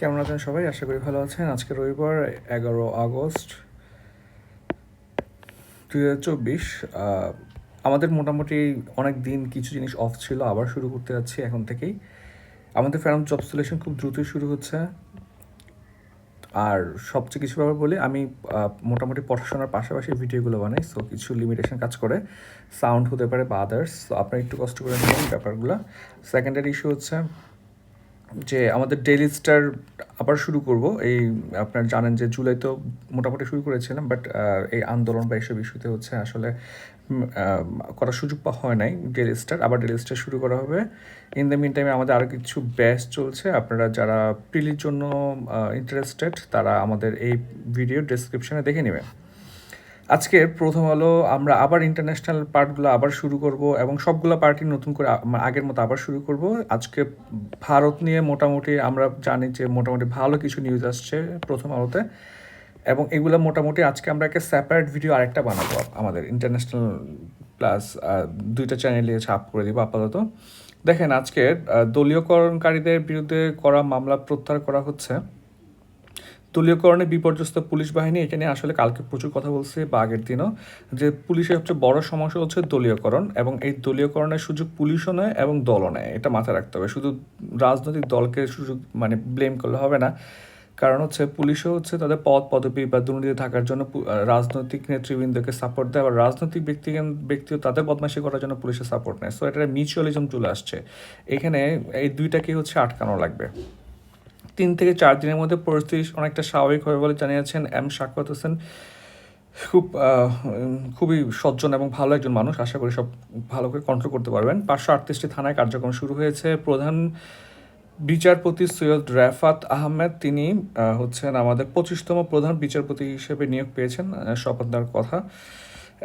কেমন আছেন সবাই? আশা করি ভালো আছেন। আজকে রবিবার, এগারো আগস্ট, দুই চব্বিশ। আমাদের মোটামুটি অনেক দিন কিছু জিনিস অফ ছিল, আবার শুরু করতে যাচ্ছি এখন থেকেই। আমাদের ফ্যারাম জব সিলেকশন খুব দ্রুতই শুরু হচ্ছে। আর সবচেয়ে কিছু ব্যাপার বলি, আমি মোটামুটি পড়াশোনার পাশাপাশি ভিডিওগুলো বানাই সো কিছু লিমিটেশন কাজ করে। সাউন্ড হতে পারে বা আদার্স আপনারা একটু কষ্ট করে নেবেন ব্যাপারগুলো। সেকেন্ডারি ইস্যু হচ্ছে যে আমাদের ডেইলি স্টার আবার শুরু করব। এই আপনার জানেন যে জুলাই তো মোটামুটি শুরু করেছিলাম বাট এই আন্দোলন বা এইসব ইস্যুতে হচ্ছে আসলে করার সুযোগ পাওয়া হয় নাই ডেইলি স্টার আবার ডেইলি স্টার শুরু করা হবে। ইন দ্য মিন টাইমে আমাদের আরও কিছু ব্যাচ চলছে। আপনারা যারা প্রিলির জন্য ইন্টারেস্টেড তারা আমাদের এই ভিডিও ডেসক্রিপশনে দেখে নেবেন। আজকে প্রথম আলো, আমরা আবার ইন্টারন্যাশনাল পার্টগুলো আবার শুরু করব এবং সবগুলো পার্টি নতুন করে মানে আগের মতো আবার শুরু করব। আজকে ভারত নিয়ে মোটামুটি আমরা জানি যে মোটামুটি ভালো কিছু নিউজ আসছে প্রথম আলোতে এবং এগুলো মোটামুটি আজকে আমরা একটা সেপারেট ভিডিও আরেকটা বানাবো আমাদের ইন্টারন্যাশনাল প্লাস দুইটা চ্যানেলে ছাপ করে দিব আপাতত। দেখেন আজকে দলীয়করণকারীদের বিরুদ্ধে করা মামলা প্রত্যাহার করা হচ্ছে। দলীয়করণে বিপর্যস্ত পুলিশ বাহিনী এটা নিয়ে আসলে কালকে প্রচুর কথা বলছে বা আগের দিনও, যে পুলিশের সবচেয়ে বড় সমস্যা হচ্ছে দলীয়করণ এবং এই দলীয়করণের সুযোগ পুলিশও নেয় এবং দলও নেয়, এটা মাথায় রাখতে হবে। শুধু রাজনৈতিক দলকে সুযোগ মানে ব্লেম করলে হবে না, কারণ হচ্ছে পুলিশও হচ্ছে তাদের পদ, পদবি বা দুর্নীতি থাকার জন্য রাজনৈতিক নেতৃবৃন্দকে সাপোর্ট দেয় আবার রাজনৈতিক ব্যক্তি ব্যক্তিও তাদের বদমাশি করার জন্য পুলিশের সাপোর্ট নেয়। সো এটা মিউচুয়ালিজম চলে আসছে। এখানে এই দুইটাকে হচ্ছে আটকানো লাগবে। তিন থেকে চার দিনের মধ্যে পরিস্থিতি অনেকটা স্বাভাবিক হবে বলে জানিয়েছেন এম শাকওয়াত হোসেন। খুব খুবই সজ্জন এবং ভালো একজন মানুষ। আশা করি সব ভালো করে কন্ট্রোল করতে পারবেন। পাঁচশো আটত্রিশটি থানায় কার্যক্রম শুরু হয়েছে। প্রধান বিচারপতি সৈয়দ রেফাত আহমেদ, তিনি হচ্ছেন আমাদের পঁচিশতম প্রধান বিচারপতি হিসেবে নিয়োগ পেয়েছেন শপথ দেওয়ার কথা।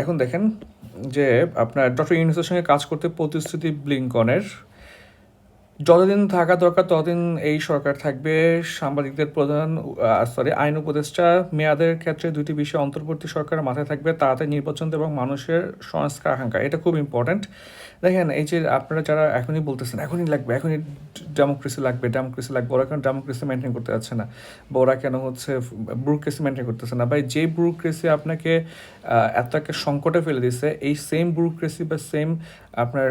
এখন দেখেন যে আপনার ডক্টর ইউনুসের সঙ্গে কাজ করতে প্রতিশ্রুতি ব্লিঙ্কনের যতদিন থাকা দরকার, ততদিন এই সরকার থাকবে। সাংবাদিকদের প্রধান সরি আইন উপদেষ্টা মেয়াদের ক্ষেত্রে দুটি বিষয় অন্তর্বর্তী সরকারের মাথায় থাকবে তাড়াতাড়ি নির্বাচন এবং মানুষের সংস্কার আকাঙ্ক্ষা। এটা খুব ইম্পর্ট্যান্ট দেখেন, এই যে আপনারা যারা এখনই বলতেছেন, এখনই লাগবে, এখনই ডেমোক্রেসি লাগবে ডেমোক্রেসি লাগবে। ওরা কেন ডেমোক্রেসি মেনটেন করতে যাচ্ছে না? বা ওরা কেন হচ্ছে ব্রুক্রেসি মেনটেন করতেছে না? ভাই, যে ব্রুক্রেসি আপনাকে এত একটা সংকটে ফেলে দিচ্ছে এই সেম ব্রুক্রেসি বা সেম আপনার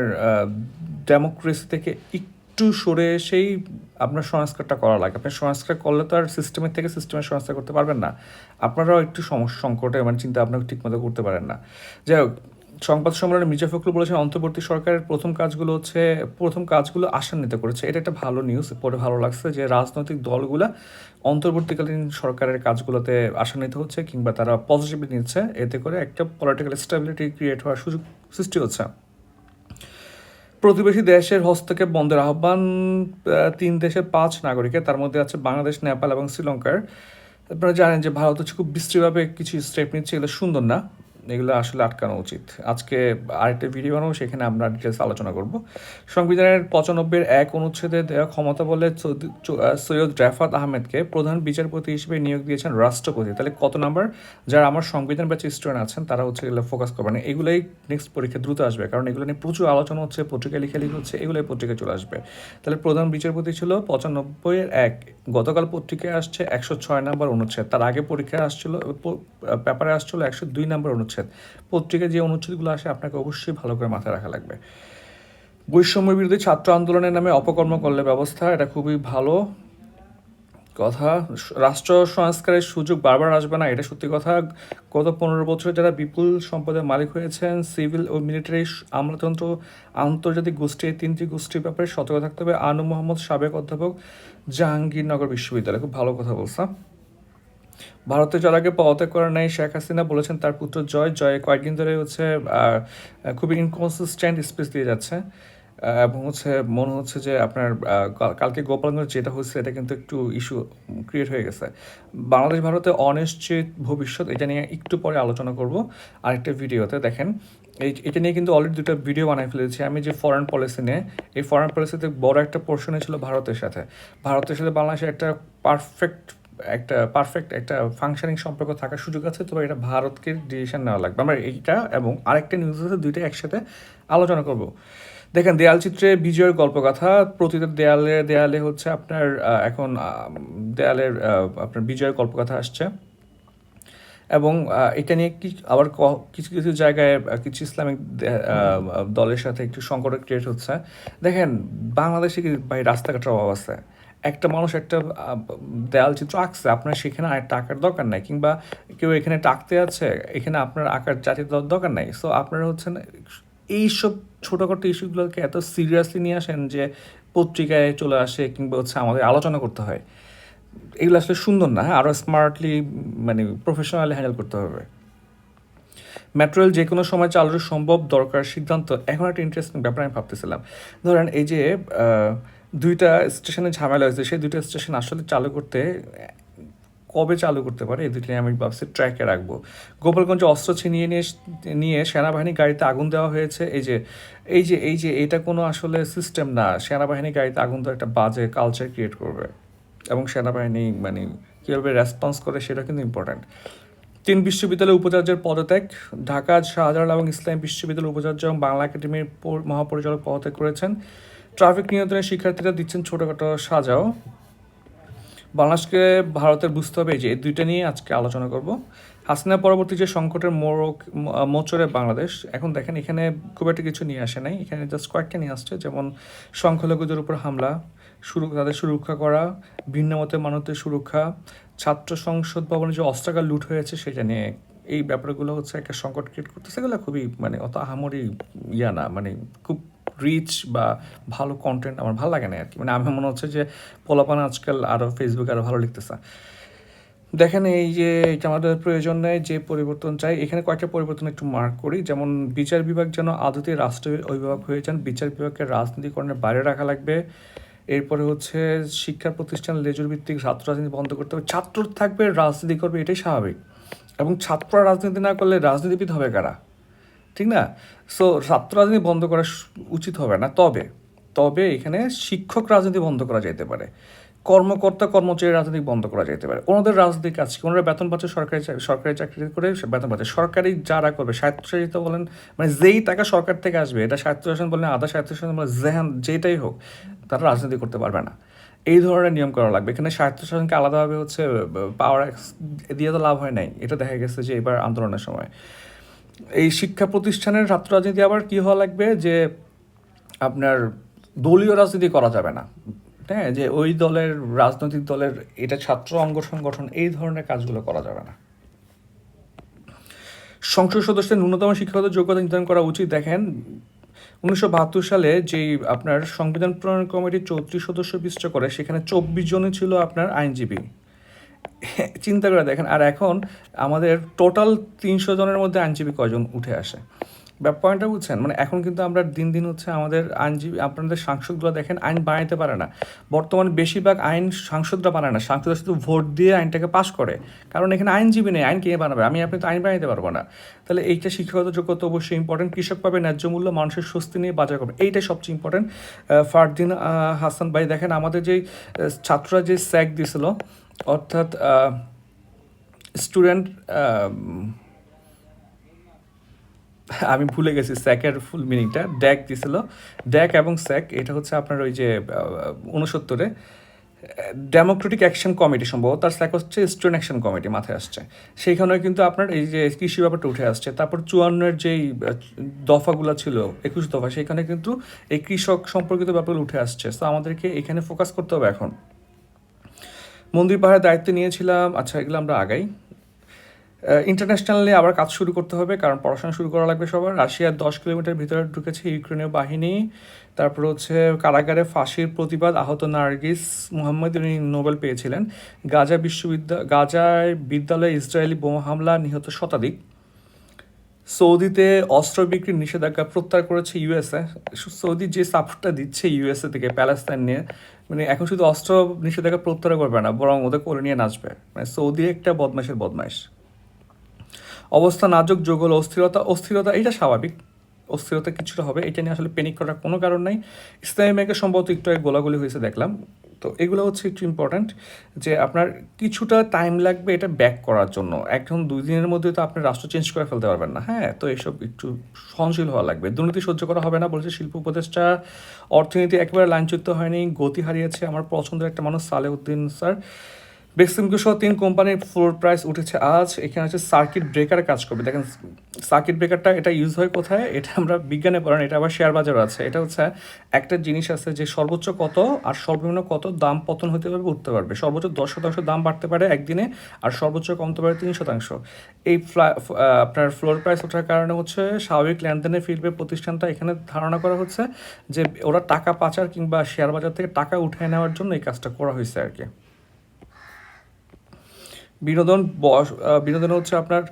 ডেমোক্রেসি থেকে একটু সরে এসেই আপনার সংস্কারটা করা লাগে। আপনি সংস্কার করলে তো আর সিস্টেমের থেকে সিস্টেমের সংস্কার করতে পারবেন না। আপনারাও একটু সমস্যা সংকটে মানে চিন্তা আপনাকে ঠিকমতো করতে পারেন না। যাই হোক, সংবাদ সম্মেলনে মির্জা ফখরুল বলেছেন, অন্তর্বর্তী সরকারের প্রথম কাজগুলো হচ্ছে, প্রথম কাজগুলো আশান্বিত করেছে। এটা একটা ভালো নিউজ পরে ভালো লাগছে যে রাজনৈতিক দলগুলো অন্তর্বর্তীকালীন সরকারের কাজগুলোতে আশান্বিত হচ্ছে কিংবা তারা পজিটিভলি নিচ্ছে। এতে করে একটা পলিটিক্যাল স্টেবিলিটি ক্রিয়েট হওয়ার সুযোগ সৃষ্টি হচ্ছে। প্রতিবেশী দেশের হস্তক্ষেপ বন্ধের আহ্বান আহ, তিন দেশের পাঁচ নাগরিকের। তার মধ্যে আছে বাংলাদেশ নেপাল এবং শ্রীলঙ্কার। আপনারা জানেন যে ভারত হচ্ছে খুব বিশ্রীভাবে কিছু স্টেপ নিচ্ছে এগুলো সুন্দর না। এগুলো আসলে আটকানো উচিত। আজকে আরেকটা ভিডিও বানাবো, সেখানে আমরা ডিটেলস আলোচনা করব। সংবিধানের পঁচানব্বইয়ের এক অনুচ্ছেদে দেওয়া ক্ষমতা বলে সৈয়দ জাফাত আহমেদকে প্রধান বিচারপতি হিসেবে নিয়োগ দিয়েছেন রাষ্ট্রপতি। তাহলে কত নাম্বার যারা আমার সংবিধান ব্যাচে স্টুডেন্ট আছেন, তারা হচ্ছে এগুলো ফোকাস করবেন এগুলোই নেক্সট পরীক্ষা দ্রুত আসবে, কারণ এগুলো নিয়ে প্রচুর আলোচনা হচ্ছে পত্রিকা লেখালেখি হচ্ছে, এগুলোই পত্রিকায় চলে আসবে। তাহলে প্রধান বিচারপতি ছিল পঁচানব্বইয়ের এক। গতকাল পত্রিকায় আসছে একশো ছয় নাম্বার অনুচ্ছেদ। তার আগে পরীক্ষায় আসছিল পেপারে আসছিল একশো দুই নাম্বার অনুচ্ছেদ। পত্রিকায় যে অনুচ্ছেদগুলো আসে, আপনাকে অবশ্যই ভালো করে মাথায় রাখা লাগবে। বৈষম্য বিরোধী ছাত্র আন্দোলনের নামে অপকর্ম করলে ব্যবস্থা, এটা খুবই ভালো কথা। রাষ্ট্র সংস্কারের সুযোগ বারবার আসবে না, এটা সত্যি কথা। গত পনেরো বছরে যারা বিপুল সম্পদের মালিক হয়েছেন, সিভিল ও মিলিটারি আমলাতন্ত্র, আন্তর্জাতিক গোষ্ঠী, এই তিনটি গোষ্ঠীর ব্যাপারে সতর্ক থাকতে হবে। আনু মোহাম্মদ সাবেক অধ্যাপক, জাহাঙ্গীরনগর বিশ্ববিদ্যালয়। খুব ভালো কথা বলছা ভারতে আগে পদত্যাগ করার নাই শেখ হাসিনা বলেছেন তার পুত্র জয় জয় কয়েকদিন ধরে হচ্ছে খুবই ইনকনসিস্টেন্ট স্পেস দিয়ে যাচ্ছে। এবং হচ্ছে মনে হচ্ছে যে আপনার কালকে গোপালগঞ্জ যেটা হচ্ছে এটা কিন্তু একটু ইস্যু ক্রিয়েট হয়ে গেছে। বাংলাদেশ, ভারতে অনিশ্চিত ভবিষ্যৎ এটা নিয়ে একটু পরে আলোচনা করব। আরেকটা ভিডিওতে দেখেন, এই এটা নিয়ে কিন্তু অলরেডি দুটো ভিডিও বানাই ফেলেছি। আমি যে ফরেন পলিসি নিয়ে, এই ফরেন পলিসিতে বড় একটা পোর্শনে ছিল ভারতের সাথে। ভারতের সাথে বাংলাদেশের একটা পারফেক্ট একটা পারফেক্ট একটা ফাংশনিং সম্পর্ক থাকার সুযোগ আছে তবে এটা ভারতকে ডিসিশন নেওয়া লাগবে। আমরা এইটা এবং আরেকটা নিউজ আছে, দুইটা একসাথে আলোচনা করব। দেখেন, দেয়াল চিত্রে বিজয়ের গল্পকথা, প্রতিটা দেয়ালে দেয়ালে হচ্ছে আপনার এখন দেয়ালের আপনার বিজয়ের গল্পকথা আসছে। এবং এটা নিয়ে কি, আবার কিছু কিছু জায়গায় কিছু ইসলামিক দলের সাথে একটু সংকট ক্রিয়েট হচ্ছে। দেখেন, বাংলাদেশে কি ভাই রাস্তাঘাটের অভাব আছে? একটা মানুষ একটা দেয়াল চিত্র আঁকছে, আপনার সেখানে আর টাকার দরকার নাই, কিংবা কেউ এখানে টাকতে আছে, এখানে আপনার আঁকার দ- দরকার নাই। সো আপনারা হচ্ছেন, এইসব ছোটোখাটো ইস্যুগুলোকে এত সিরিয়াসলি নিয়ে আসেন যে পত্রিকায় চলে আসে কিংবা হচ্ছে আমাদের আলোচনা করতে হয়। এগুলো আসলে সুন্দর না হ্যাঁ? আরও স্মার্টলি মানে প্রফেশনালি হ্যান্ডেল করতে হবে। ম্যাটেরিয়াল যে কোনো সময় চালানো সম্ভব দরকার সিদ্ধান্ত, এখন একটা ইন্টারেস্টিং ব্যাপার আমি ভাবতেছিলাম। ধরেন এই যে দুইটা স্টেশনে ঝামেলা হয়েছে। সেই দুইটা স্টেশন আসলে চালু করতে, কবে চালু করতে পারে এই দুটি আমি ভাবছি ট্র্যাকে রাখব। গোপালগঞ্জে অস্ত্র ছিনিয়ে নিয়ে নিয়ে সেনাবাহিনী গাড়িতে আগুন দেওয়া হয়েছে। এই যে এই যে এই যে, এটা কোনো আসলে সিস্টেম না। সেনাবাহিনী গাড়িতে আগুন দেওয়া একটা বাজে কালচার ক্রিয়েট করবে। এবং সেনাবাহিনী মানে কীভাবে রেসপন্স করে সেটা কিন্তু ইম্পর্ট্যান্ট তিন বিশ্ববিদ্যালয়ের উপাচার্যের পদত্যাগ, ঢাকা, শাহজালাল এবং ইসলাম বিশ্ববিদ্যালয়ের উপাচার্য এবং বাংলা একাডেমির মহাপরিচালক পদত্যাগ করেছেন। ট্রাফিক নিয়ন্ত্রণে শিক্ষার্থীরা দিচ্ছেন ছোটোখাটো সাজাও। বাংলাদেশকে ভারতের বুঝতে হবে যে এই দুইটা নিয়ে আজকে আলোচনা করব। হাসিনা পরবর্তী যে সংকটের মোড়ক মোচরে বাংলাদেশ, এখন দেখেন এখানে খুব একটা কিছু নিয়ে আসে নাই। এখানে জাস্ট কয়েকটা নিয়ে আসছে, যেমন সংখ্যালঘুদের উপর হামলা সুরু তাদের সুরক্ষা করা, ভিন্ন মতের মানুষদের সুরক্ষা, ছাত্র সংসদ ভবনে যে অস্ত্রাগার লুট হয়েছে সেটা নিয়ে এই ব্যাপারগুলো হচ্ছে একটা সংকট ক্রিয়েট করতেছে। এগুলো খুবই মানে অত আহামরি ইয়া না মানে খুব রিচ বা ভালো কন্টেন্ট আমার ভালো লাগে না আর কি মানে আমার মনে হচ্ছে যে পোলাপান আজকাল আরও ফেসবুকে আরও ভালো লিখতেছে। দেখেন এই যে এটা আমাদের প্রয়োজন নেই, যে পরিবর্তন চাই, এখানে কয়েকটা পরিবর্তন একটু মার্ক করি। যেমন বিচার বিভাগ যেন আদতে রাষ্ট্র অভিভাবক হয়ে যান, বিচার বিভাগকে রাজনীতিকরণের বাইরে রাখা লাগবে। এরপরে হচ্ছে শিক্ষা প্রতিষ্ঠান, লেজুর ভিত্তিক ছাত্র রাজনীতি বন্ধ করতে হবে। ছাত্র থাকবে, রাজনীতি করবে, এটাই স্বাভাবিক। এবং ছাত্ররা রাজনীতি না করলে রাজনীতিবিদ হবে কারা? ঠিক না সো ছাত্র রাজনীতি বন্ধ করা উচিত হবে না। তবে তবে এখানে শিক্ষক রাজনীতি বন্ধ করা যেতে পারে। কর্মকর্তা, কর্মচারী রাজনীতি বন্ধ করা যেতে পারে। ওনাদের রাজনৈতিক কাজ কি? ওনারা বেতন পাচ্ছে সরকারি সরকারি চাকরি করে বেতন পাচ্ছে। সরকারি যারা করবে, স্বায়ত্তশাসিত বলেন মানে যেই টাকা সরকার থেকে আসবে, এটা স্বায়ত্তশাসন বলেন, আধা স্বায়ত্তশাসন বলেন, যেহান যেটাই হোক, তারা রাজনীতি করতে পারবে না। এই ধরনের নিয়ম করা লাগবে। এখানে স্বায়ত্তশাসনকে আলাদাভাবে হচ্ছে পাওয়ার দিয়ে তো লাভ হয় নাই। এটা দেখা গেছে যে এবার আন্দোলনের সময়। এই শিক্ষা প্রতিষ্ঠানের ছাত্র রাজনীতি আবার কি হওয়া লাগবে? যে আপনার দলীয় রাজনীতি করা যাবে না। হ্যাঁ যে ওই দলের রাজনৈতিক দলের এটা ছাত্র অঙ্গ সংগঠন, এই ধরনের কাজগুলো করা যাবে না। সংসদ সদস্যের ন্যূনতম শিক্ষাগত যোগ্যতা নির্ধারণ করা উচিত। দেখেন, উনিশশো বাহাত্তর সালে যেই আপনার সংবিধান প্রণয়ন কমিটি চৌত্রিশ সদস্য বিশিষ্ট করে, সেখানে চব্বিশ জনই ছিল আপনার আইনজীবী। চিন্তা করে দেখেন আর এখন আমাদের টোটাল তিনশো জনের মধ্যে আইনজীবী কয়জন উঠে আসে? ব্যাপ পয়েন্টটা বুঝছেন? মানে এখন কিন্তু আমরা দিন দিন হচ্ছে আমাদের আইনজীবী আপনাদের সাংসদগুলো দেখেন আইন বানাইতে পারে না। বর্তমানে বেশিরভাগ আইন সাংসদরা বানায় না সাংসদরা শুধু ভোট দিয়ে আইনটাকে পাশ করে। কারণ এখানে আইনজীবী নেই আইন কে বানাবে? আমি আপনি তো আইন বানাইতে পারব না। তাহলে এইটা শিক্ষাগত যোগ্যতা অবশ্যই ইম্পর্টেন্ট কৃষক পাবে ন্যায্য মূল্য মানুষের স্বস্তি নিয়ে বাজার করবে। এইটাই সবচেয়ে ইম্পর্টেন্ট ফারদিন হাসান ভাই দেখেন আমাদের আহ, ছাত্ররা যে স্যাক দিছিল অর্থাৎ স্টুডেন্ট আমি ভুলে গেছি স্যাকের ফুল মিনিংটা ড্যাক দিছিল। ড্যাক এবং স্যাক এটা হচ্ছে আপনার ওই যে উনসত্তরে ডেমোক্রেটিক অ্যাকশন কমিটি সম্ভবত, তার স্যাক হচ্ছে স্টুডেন্ট অ্যাকশন কমিটি মাথায় আসছে। সেইখানে কিন্তু আপনার এই যে কৃষি ব্যাপারটা উঠে আসছে। তারপর চুয়ান্নের যেই দফাগুলো ছিল, একুশ দফা সেখানে কিন্তু এই কৃষক সম্পর্কিত ব্যাপারগুলো উঠে আসছে। তো আমাদেরকে এখানে ফোকাস করতে হবে এখন। মন্দির পাহাড়ের দায়িত্ব নিয়েছিলাম। আচ্ছা এগুলো আমরা আগাই। ইন্টারন্যাশনালি আবার কাজ শুরু করতে হবে, কারণ পড়াশোনা শুরু করা লাগবে সবার। রাশিয়ার দশ কিলোমিটার ভিতরে ঢুকেছে ইউক্রেনীয় বাহিনী। তারপর হচ্ছে কারাগারে ফাঁসির প্রতিবাদ আহত নার্গিস মুহাম্মদ, উনি নোবেল পেয়েছিলেন। গাজা বিশ্ববিদ্যালয় গাজায় বিদ্যালয়ে ইসরায়েলি বোমা হামলা নিহত শতাধিক। সৌদিতে অস্ত্র বিক্রির নিষেধাজ্ঞা প্রত্যাহার করেছে ইউএসএ। সৌদি যে সাপোর্টটা দিচ্ছে ইউএসএ থেকে প্যালেস্তাইন নিয়ে মানে এখন শুধু অস্ত্র নিষেধাজ্ঞা প্রত্যাহার করবে না, বরং ওদের করে নিয়ে নাচবে। মানে সৌদি একটা বদমাশের বদমাশ অবস্থা নাজুক, যোগল, অস্থিরতা অস্থিরতা এটা স্বাভাবিক। অস্থিরতা কিছুটা হবে, এটা নিয়ে আসলে প্যানিক করার কোনো কারণ নাই। ইসলামী ব্যাংকে সম্ভবত একটু আগে গোলাগুলি হয়েছে দেখলাম। তো এগুলো হচ্ছে একটু ইম্পর্ট্যান্ট যে আপনার কিছুটা টাইম লাগবে এটা ব্যাক করার জন্য। একদম দুই দিনের মধ্যে তো আপনি রাষ্ট্র চেঞ্জ করে ফেলতে পারবেন না হ্যাঁ? তো এসব একটু সহনশীল হওয়া লাগবে। দুর্নীতি সহ্য করা হবে না বলছে শিল্প উপদেষ্টা। অর্থনীতি একেবারে লাইনচ্যুত হয়নি, গতি হারিয়েছে। আমার পছন্দের একটা মানুষ সালেউদ্দিন স্যার। বেক্সিমকো সহ তিন কোম্পানির ফ্লোর প্রাইস উঠেছে আজ। এখানে হচ্ছে সার্কিট ব্রেকার কাজ করবে। দেখেন সার্কিট ব্রেকারটা এটা ইউজ হয় কোথায়? এটা আমরা বিজ্ঞানে পড়েন, এটা আবার শেয়ার বাজারও আছে। এটা হচ্ছে একটা জিনিস আছে যে সর্বোচ্চ কত আর সর্বনিম্ন কত দাম পতন হতে পারবে, উঠতে পারবে। সর্বোচ্চ দশ শতাংশ দাম বাড়তে পারে একদিনে আর সর্বোচ্চ কমতে পারে তিন শতাংশ। এই আপনার ফ্লোর প্রাইস ওঠার কারণে হচ্ছে স্বাভাবিক লেনদেনে ফিরবে প্রতিষ্ঠানটা। এখানে ধারণা করা হচ্ছে যে ওরা টাকা পাচার কিংবা শেয়ার বাজার থেকে টাকা উঠিয়ে নেওয়ার জন্য এই কাজটা করা হয়েছে আর কি। বিনোদন বস বিনোদন হচ্ছে আপনার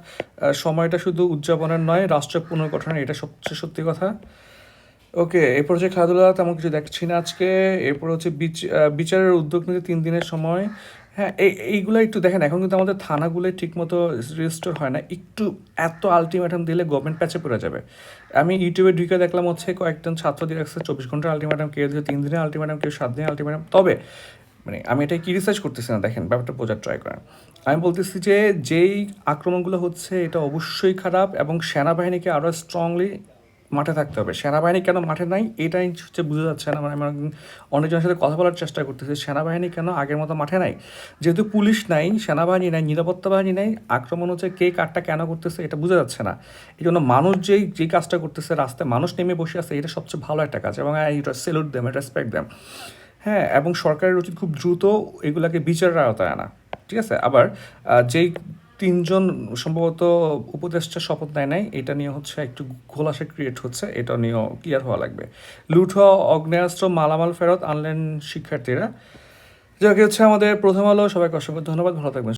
সময়টা শুধু উদযাপনের নয়, রাষ্ট্র পুনর্গঠনের, এটা সবচেয়ে সত্যি কথা। ওকে, এরপর হচ্ছে খেলাধুলা, তেমন কিছু দেখছি না আজকে। এরপর হচ্ছে বিচ- বিচারের উদ্যোগ নিতে তিন দিনের সময়। হ্যাঁ এই এইগুলো একটু দেখেন, এখন কিন্তু আমাদের থানাগুলো ঠিকমতো রেজিস্টোর হয় না। একটু এত আলটিমেটাম দিলে গভর্নমেন্ট প্যাচে পড়ে যাবে। আমি ইউটিউবে ঢুকে দেখলাম হচ্ছে কয়েকজন ছাত্র দিয়ে রাখছে চব্বিশ ঘণ্টার আলটিমেটাম কেউ দিচ্ছে তিন দিনের আলটিমেটাম কেউ সাত দিনের আলটিমেটাম তবে মানে আমি এটা কি রিসার্চ করতেছি না, দেখেন, ব্যাপারটা বোঝার ট্রাই করেন। আমি বলতেছি যে, যেই আক্রমণগুলো হচ্ছে, এটা অবশ্যই খারাপ এবং সেনাবাহিনীকে আরও স্ট্রংলি মাঠে থাকতে হবে। সেনাবাহিনী কেন মাঠে নাই, এটাই হচ্ছে বুঝতে যাচ্ছে না। মানে আমি অনেকজনের সাথে কথা বলার চেষ্টা করতেছি, সেনাবাহিনী কেন আগের মতো মাঠে নাই? যেহেতু পুলিশ নাই, সেনাবাহিনী নাই, নিরাপত্তা বাহিনী নাই, আক্রমণ হচ্ছে কে কারটা কেন করতেছে, এটা বোঝা যাচ্ছে না। এই জন্য মানুষ যেই যেই কাজটা করতেছে, রাস্তায় মানুষ নেমে বসে আছে, এটা সবচেয়ে ভালো একটা কাজ এবং I salute them respect them হ্যাঁ এবং সরকারের উচিত খুব দ্রুত এগুলাকে বিচারের আওতায় আনা। ঠিক আছে? আবার যেই তিনজন সম্ভবত উপদেষ্টা শপথ নেয় নাই, এটা নিয়ে হচ্ছে একটু খোলাসা ক্রিয়েট হচ্ছে, এটা নিয়েও ক্লিয়ার হওয়া লাগবে। লুট হওয়া, অগ্নেয়াস্ত্র, মালামাল ফেরত আনলেন শিক্ষার্থীরা। যাকে হচ্ছে আমাদের প্রথম আলো। সবাইকে অসংখ্য ধন্যবাদ। ভালো থাকবেন।